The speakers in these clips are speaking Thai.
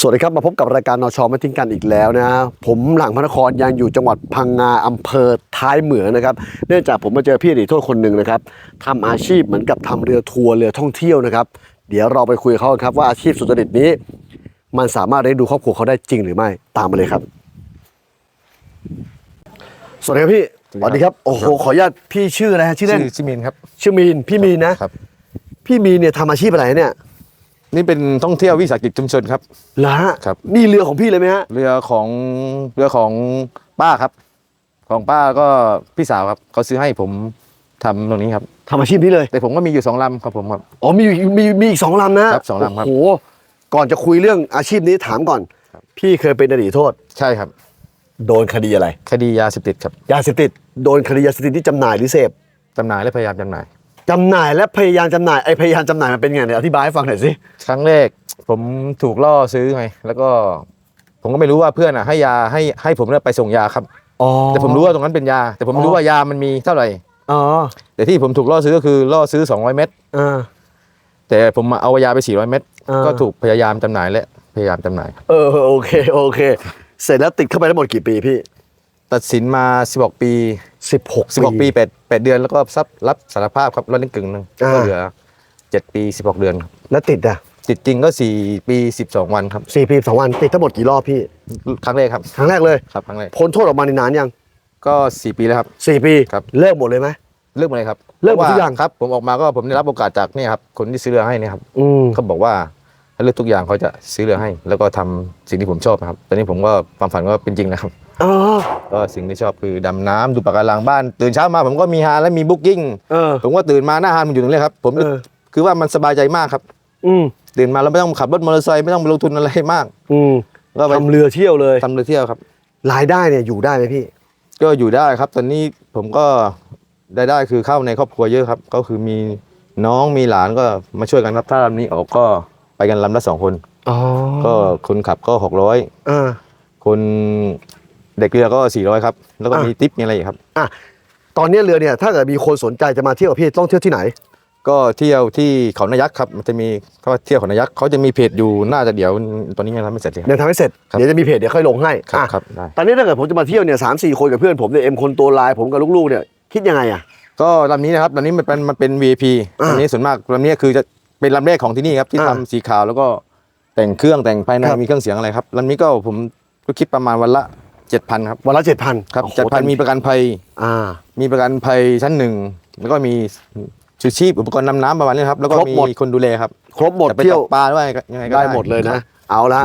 สวัสดีครับ มาพบกับรายการนชไม่ทิ้งกันอีกแล้วนะ ผมหลังพระนครยังอยู่จังหวัดพังงาอำเภอท้ายเหมืองนะครับ เนื่องจากผมมาเจอพี่อดีตโทษคนหนึ่งนะครับทำอาชีพเหมือนกับทำเรือทัวร์เรือท่องเที่ยวนะครับ เดี๋ยวเราไปคุยกับเขากันครับว่าอาชีพสุจริตนี้ มันสามารถเลี้ยงดูครอบครัวเขาได้จริงหรือไม่ตามมาเลยครับ สวัสดีครับพี่สวัสดีครับโอ้โหขออนุญาตพี่ชื่ออะไรฮะชื่อเล่นชื่อชิมินครับชื่อมีนพี่มีนนะครับพี่มีนเนี่ยทำอาชีพอะไรเนี่ย นี่เป็นท่องเที่ยววิสาหกิจชุมชนครับ เหรอฮะครับ นี่เรือของพี่เลยไหมฮะ เรือของเรือของป้าครับ ของป้าก็พี่สาวครับเขาซื้อให้ผมทำตรงนี้ครับ ทำอาชีพนี้เลย แต่ผมก็มีอยู่สองลำครับผมครับ อ๋อมีมีมีอีกสองลำนะครับสองลำครับโอ้โห ก่อนจะคุยเรื่องอาชีพนี้ถามก่อน ครับ พี่เคยเป็นอดีตโทษ ใช่ครับ โดนคดีอะไร คดียาเสพติดครับยาเสพติด โดนคดียาเสพติดที่จำหน่ายหรือเสพ จำหน่ายและพยายามจำหน่าย จำหน่ายและพยายามจำหน่ายไอพยายามจำหน่ายมันเป็นไงเนี่ยอธิบายให้ฟังหน่อยสิครั้งแรกผมถูกล่อซื้อไงแล้วก็ผมก็ไม่รู้ว่าเพื่อนอะให้ยาให้ให้ผมเนี่ยไปส่งยาครับ อ๋อ แต่ผมรู้ว่าตรงนั้นเป็นยา แต่ผมไม่รู้ว่ายามันมีเท่าไหร่ อ๋อแต่ที่ผมถูกล่อซื้อก็คือล่อซื้อ 200 เม็ดอ่าแต่ผมมาเอายาไป 400 เม็ดอ่า ก็ถูกพยายามจำหน่ายและพยายามจำหน่าย เออโอเคโอเค เสร็จแล้วติดเข้าไปทั้งหมดกี่ปีพี่ ตัดสินมา 16 ปี 16 16 ปี8 8เดือนแล้วก็ซับรับสารภาพครับลดนิดกึ่งหนึ่งอ่า ก็เหลือ 7 ปี 16 เดือนครับแล้วติดอะติดจริงก็ 4 ปี 12 วันครับ สี่ปีสองวันติดทั้งหมดกี่รอบพี่ ครั้งแรกครับ ครั้งแรกเลย ครับครั้งแรกพ้นโทษออกมาในนานยังก็ 4 ปีแล้วครับ สี่ปีครับ เลิกหมดเลยไหม เลิกหมาเลยครับเลิกหมดทุกอย่างพระว่ครับ ผมออกมาก็ผมได้รับโอกาสจากเนี่ยครับคนที่ซื้อเรือให้เนี่ยครับอืมเขาบอกว่าถ้าเลือกทุกอย่างเขาจะซื้อเรือให้ แล้วก็ทำสิ่งที่ผมชอบนะครับตอนนี้ผมก็ความฝันก็เป็นจริงนะครับ อ๋อก็สิ่งที่ชอบคือดำน้ำดูปะการังบ้าน ตื่นเช้ามาผมก็มีฮานและมีบุ๊กิ้งเออ ผมก็ตื่นมาหน้าฮานมันอยู่ตรงนี้ครับ ผมเออ คือว่ามันสบายใจมากครับ อืมตื่นมาเราไม่ต้องขับรถมอเตอร์ไซค์ไม่ต้องไปลงทุนอะไรมาก อืมก็ไปทำเรือเที่ยวเลยทำเรือเที่ยวครับ รายได้เนี่ยอยู่ได้ไหมพี่ ก็อยู่ได้ครับ ตอนนี้ผมก็ได้ได้คือเข้าในครอบครัวเยอะครับ ก็คือมีน้องมีหลานก็มาช่วยกันรับถ้าลำนี้ออกก็ไปกันลำละสองคน อ๋อก็คนขับก็หกร้อยอ่าคน เด็กเรือก็สี่ร้อยครับ แล้วก็อะมีทิปมีอะไรอีกครับ อะตอนนี้เรือเนี่ยถ้าเกิดมีคนสนใจจะมาเที่ยวกับพี่ต้องเที่ยวที่ไหน ก็เที่ยวที่เขานายักษ์ครับ มันจะมีเขาเที่ยวเขานายักษ์เขาจะมีเพจอยู่น่าจะเดี๋ยวตอนนี้ยังทำไม่เสร็จเลยครับเดินทางให้เสร็จ ครับ เดี๋ยวจะมีเพจเดี๋ยวค่อยลงให้ครับอะครับได้ ตอนนี้ถ้าเกิดผมจะมาเที่ยวเนี่ยสามสี่คนกับเพื่อนผมเนี่ยเอ็มคนตัวลายผมกับลูกๆเนี่ยคิดยังไงอะ ก็ลำนี้นะครับลำนี้มันเป็นมันเป็น VIP อ่าลำนี้ส่วนมากลำนี้คือจะเป็นลำแรกของที่นี่ครับที่อ่าทำสีขาวแล้วก็แต่งเครื่องแต่งภายในครับ มีเครื่องเสียงอะไรครับลำนี้ก็ผมก็คิดประมาณวันละ 7,000ครับวันละเจ็ดพันครับเจ็ดพันมีประกันภัยอ่ามีประกันภัยชั้นหนึ่งแล้วก็มีชูชีพอุปกรณ์ดำน้ำประมาณนี้ครับแล้วก็ครบมีหมดคนดูแลครับ ครบหมดจะไปเที่ตยวกปลาด้วยยังไงก็ได้หมดเลยนะ เอาละ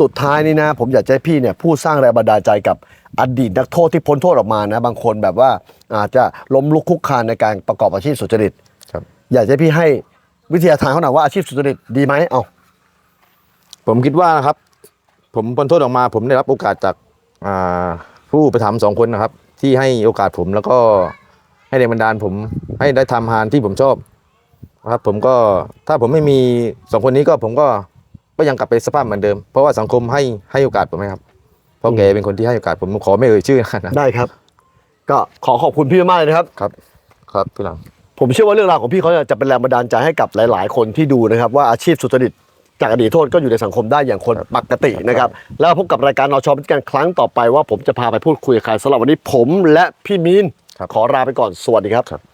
สุดท้ายนี่นะ ผมอยากจะให้พี่เนี่ยพูดสร้างแรงบันดาลใจกับอดีตนักโทษที่พ้นโทษออกมานะ บางคนแบบว่าอาจจะล้มลุกคลุกคลานในการประกอบอาชีพสุจริตครับ อยากจะให้พี่ให้วิทยาทานเขาหน่อยว่าอาชีพสุจริตดีไหมเอาผมคิดว่านะครับ ผมพ้นโทษออกมา ผมได้รับโอกาสจากอ่า ผู้ประถมภ์สองคนนะครับ ที่ให้โอกาสผมแล้วก็ให้แรงบันดาลผมให้ได้ทำงานที่ผมชอบนะครับ ผมก็ถ้าผมไม่มีสองคนนี้ก็ผมก็ก็ยังกลับไปสภาพเหมือนเดิม เพราะว่าสังคมให้ให้โอกาสผมไหมครับเพราะแกเป็นคนที่ให้โอกาสผมขอไม่เอ่ยชื่อนะได้ครับ ก็ขอขอบคุณพี่มากเลยนะครับ ครับ ครับพี่หลัง ผมเชื่อว่าเรื่องราวของพี่เขาเนี่ยจะเป็นแรงบันดาลใจให้กับหลาย ๆ คนที่ดูนะครับ ว่าอาชีพสุจริต จากอดีตโทษก็อยู่ในสังคมได้อย่างคนปกตินะครับ แล้วพบกับรายการนอชอพิกันครั้งต่อไปว่าผมจะพาไปพูดคุยกับใครสำหรับวันนี้ผมและพี่มีนครับขอลาไปก่อนสวัสดีครับครับ